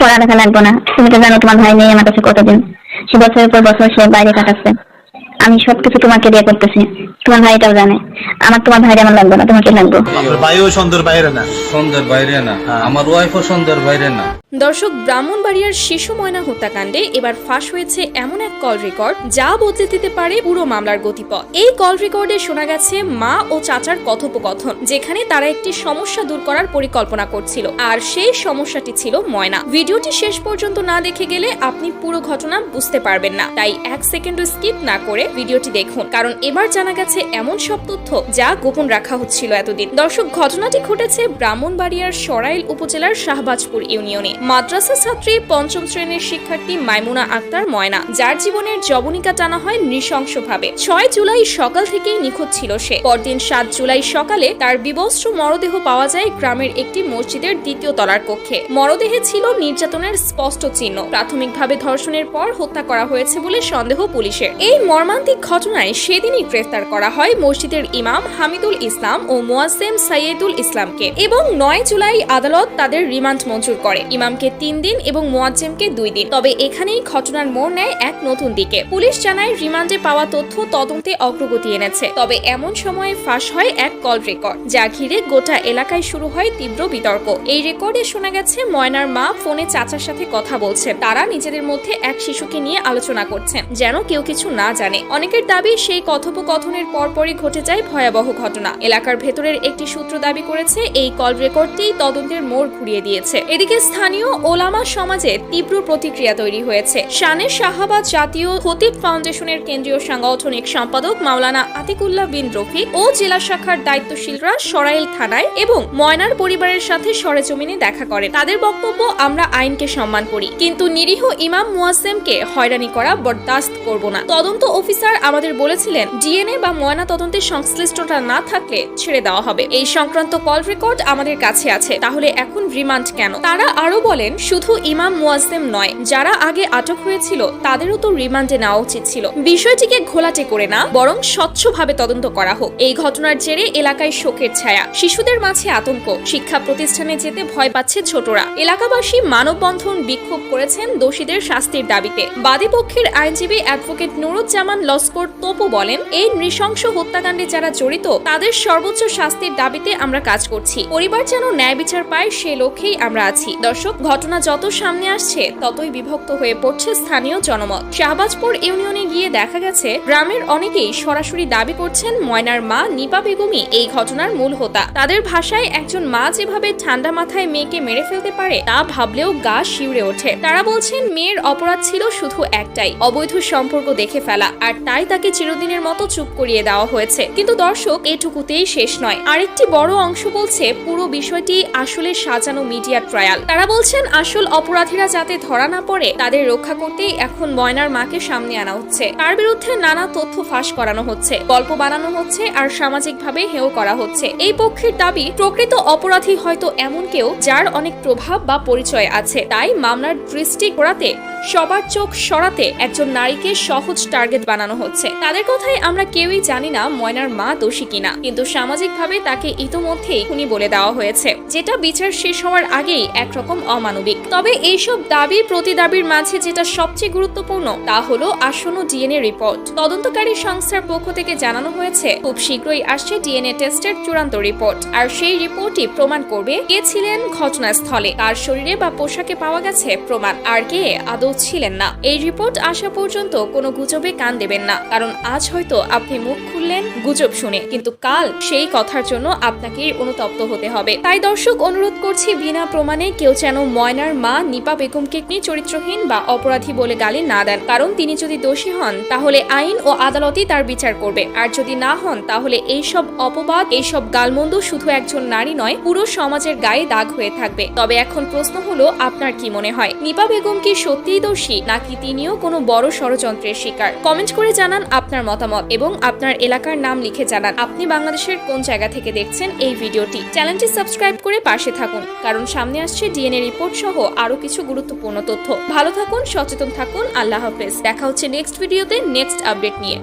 পড়ালেখা লাগবো না। তুমি তো জানো তোমার ভাই নেই আমার কাছে কতদিন। সে বছরের পর বছর সে বাইরে কাটাচ্ছে। আমি সবকিছু তোমাকে দিয়ে করতেছি। তোমার ভাই এটাও জানে। আমার তোমার ভাইরে আমার লাগবে না তোমাকে লাগবো। আমার ভাইও সুন্দর বাইরে না। সুন্দর বাইরে না। হ্যাঁ। আমার ওয়াইফও সুন্দর বাইরে না। দর্শক, ব্রাহ্মণবাড়িয়ার শিশু ময়না হত্যাকাণ্ডে এবার ফাঁস হয়েছে এমন এক কল রেকর্ড যা বদলে দিতে পারে পুরো মামলার গতিপথ। এই কল রেকর্ডে শোনা গেছে মা ও চাচার কথোপকথন, যেখানে তারা একটি সমস্যা দূর করার পরিকল্পনা করছিল, আর সেই সমস্যাটি ছিল ময়না। ভিডিওটি শেষ পর্যন্ত না দেখে গেলে আপনি পুরো ঘটনা বুঝতে পারবেন না, তাই এক সেকেন্ডও স্কিপ না করে ভিডিওটি দেখুন, কারণ এবার জানা গেছে এমন সব তথ্য যা গোপন রাখা হচ্ছিল এতদিন। দর্শক, ঘটনাটি ঘটেছে ব্রাহ্মণবাড়িয়ার সরাইল উপজেলার শাহবাজপুর ইউনিয়নে। মাদ্রাসা ছাত্রী পঞ্চম শ্রেণির শিক্ষার্থী মাইমুনা আক্তার ময়না, যার জীবনের জবনিকা টানা হয় নৃশংসভাবে। ছয় জুলাই সকাল থেকেই নিখোঁজ ছিল সে। পরদিন সাত জুলাই সকালে তার বিবস্ত্র মরদেহ পাওয়া যায় গ্রামের একটি মসজিদের দ্বিতীয় তলার কক্ষে। মরদেহে ছিল নির্যাতনের স্পষ্ট চিহ্ন। প্রাথমিকভাবে ধর্ষণের পর হত্যা করা হয়েছে বলে সন্দেহ পুলিশের। এই মর্মান্তিক ঘটনায় সেদিনই গ্রেফতার করা হয় মসজিদের ইমাম হামিদুল ইসলাম ও মোয়াসেম সাইয়েদুল ইসলামকে। এবং নয় জুলাই আদালত তাদের রিমান্ড মঞ্জুর করে। ইমামকে তিন দিন এবং মোয়াজ্জেমকে দুই দিন। তবে এখানেই ঘটনার মোড় নেয় এক নতুন দিকে। পুলিশ জানায়, রিমান্ডে পাওয়া তথ্য তদন্তে অগ্রগতি এনেছে। তবে এমন সময়ে ফাঁস হয় এক কল রেকর্ড, যা ঘিরে গোটা এলাকায় শুরু হয় তীব্র বিতর্ক। এই রেকর্ডে শোনা গেছে, ময়নার মা ফোনে চাচার সাথে কথা বলছেন। তারা নিজেদের মধ্যে এক শিশুকে নিয়ে আলোচনা করছেন, যেন কেউ কিছু না জানে। অনেকের দাবি, সেই কথোপকথনের পরপরই ঘটে যায় ভয়াবহ ঘটনা। এলাকার ভেতরের একটি সূত্র দাবি করেছে, এই কল রেকর্ডটি তদন্তের মোড় ঘুরিয়ে দিয়েছে। এদিকে স্থানীয় ওলামা সমাজে তীব্র প্রতিক্রিয়া তৈরি হয়েছে। শানের শাহাবাদ জাতীয় খতিব ফাউন্ডেশনের কেন্দ্রীয় সাংগঠনিক সম্পাদক মাওলানা আতিকুল্লাহ বিন রফিক ও জেলা শাখার দায়িত্বশীলরা সরাইল থানায় এবং ময়নার পরিবারের সাথে সরেজমিনে দেখা করেন। তাদের বক্তব্য আমরা আইনকে সম্মান করি, কিন্তু নিরীহ ইমাম মুয়াসেমকে হয়রানি করা বরদাস্ত করব না। তদন্ত অফিসার আমাদের বলেছিলেন, ডিএনএ বা ময়না তদন্তের সংশ্লিষ্টতা না থাকলে ছেড়ে দেওয়া হবে। এই সংক্রান্ত কল রেকর্ড আমাদের কাছে আছে, তাহলে এখন রিমান্ড কেন? তারা আরও বলেন, শুধু ইমাম মুয়াজ্জেম নয়, যারা আগে আটক হয়েছিল, তাদেরও তো রিমান্ডে নেওয়া উচিত ছিল। বিষয়টিকে ঘোলাটে করে না, বরং স্বচ্ছভাবে তদন্ত করা হোক। এই ঘটনার জেরে এলাকায় শোকের ছায়া, শিশুদের মাঝে আতঙ্ক। শিক্ষা প্রতিষ্ঠানে যেতে ভয় পাচ্ছে ছোটরা। এলাকাবাসী মানববন্ধন বিক্ষোভ করেছেন দোষীদের শাস্তির দাবিতে। বাদী পক্ষের আইনজীবী অ্যাডভোকেট নুরুজ্জামান লস্কর তোপো বলেন, এই নৃশংস হত্যাকাণ্ডে যারা জড়িত, তাদের সর্বোচ্চ শাস্তির দাবিতে আমরা কাজ করছি। পরিবার যেন ন্যায় বিচার পায়, সে লক্ষ্যেই আমরা আছি। দর্শক ঘটনা যত সামনে আসছে, ততই বিভক্ত হয়ে পড়ছে স্থানীয় জনমত। শাহবাজপুর ইউনিয়নে গিয়ে দেখা গেছে, গ্রামের অনেকেই সরাসরি দাবি করছেন ময়নার মা নিপা বেগমই এই ঘটনার মূল হোতা। তাদের ভাষায় একজন মা যেভাবে ঠান্ডা মাথায় মেয়েকে মেরে ফেলতে পারে, তা ভাবলেও গা শিউরে ওঠে। তারা বলছেন, মেয়ের অপরাধ ছিল শুধু একটাই, অবৈধ সম্পর্ক দেখে ফেলা, আর তাই তাকে চিরদিনের মতো চুপ করিয়ে দেওয়া হয়েছে। কিন্তু দর্শক, এটুকুতেই শেষ নয়। আরেকটি বড় অংশ বলছে, পুরো বিষয়টি আসলে সাজানো মিডিয়া ট্রায়াল। তারা বলছেন, আসল অপরাধীরা যাতে ধরা না পড়ে, তাদের রক্ষা করতেই এখন ময়নার মাকে সামনে আনা হচ্ছে। তার বিরুদ্ধে নানা তথ্য ফাঁস করানো হচ্ছে, গল্প বানানো হচ্ছে, আর সামাজিকভাবে হেও করা হচ্ছে। এই পক্ষের দাবি, প্রকৃত অপরাধী হয়তো এমন কেউ যার অনেক প্রভাব বা পরিচয় আছে। তাই মামলার দৃষ্টি ঘোরাতে সবার চোখ সরাতে একজন নারীকে সহজ টার্গেট বানানো হচ্ছে। তাদের কথায় আমরা কেউই জানি না ময়নার মা দোষী কিনা। কিন্তু সামাজিকভাবে তাকে ইতোমধ্যেই খুনি বলে দেওয়া হয়েছে। যেটা বিচার শেষ হওয়ার আগেই একরকম অমানবিক। তবে এইসব দাবি প্রতি দাবির মাঝে যেটা সবচেয়ে গুরুত্বপূর্ণ, তা হলো আসন্ন ডিএনএ রিপোর্ট। তদন্তকারী সংস্থার পক্ষ থেকে জানানো হয়েছে, খুব শীঘ্রই আসছে ডিএনএ টেস্টের চূড়ান্ত রিপোর্ট। আর সেই রিপোর্টই প্রমাণ করবে কে ছিলেন ঘটনাস্থলে। তার শরীরে বা পোশাকে পাওয়া গেছে প্রমাণ। আর কে আদৌ ছিলেন না। এই রিপোর্ট আসা পর্যন্ত কোনো গুজবে কান দেবেন না। কারণ আজ হয়তো আপনি মুখ খুললেন, গুজব শুনে। কিন্তু কাল সেই কথার জন্য আপনাকে অনুতপ্ত হতে হবে। তাই দর্শক, অনুরোধ করছি বিনা প্রমাণে কেউ যেন ময়নার মা নিপা বেগমকে চরিত্রহীন বা অপরাধী বলে গালি না দেন। কারণ তিনি যদি দোষী হন, তাহলে আইন ও আদালতই তার বিচার করবে। আর যদি না হন, তাহলে এইসব অপবাদ, এইসব গালমন্দ শুধু একজন নারী নয়, পুরো সমাজের গায়ে দাগ হয়ে থাকবে। তবে এখন প্রশ্ন হলো, আপনার কি মনে হয়? নিপা বেগম কি সত্যিই দোষী নাকি তিনিও কোনো বড় ষড়যন্ত্রের শিকার? কমেন্ট করে জানান আপনার মতামত এবং আপনার এলাকার নাম লিখে জানান। আপনি বাংলাদেশের কোন জায়গা থেকে দেখছেন এই ভিডিওটি? চ্যানেলটি সাবস্ক্রাইব করে পাশে থাকুন, কারণ সামনে আসছে ডিএনএ রিপোর্ট সহ আরও কিছু গুরুত্বপূর্ণ তথ্য। ভালো থাকুন, সচেতন থাকুন, আল্লাহ হাফেজ। দেখা হচ্ছে নেক্সট ভিডিওতে নেক্সট আপডেট নিয়ে।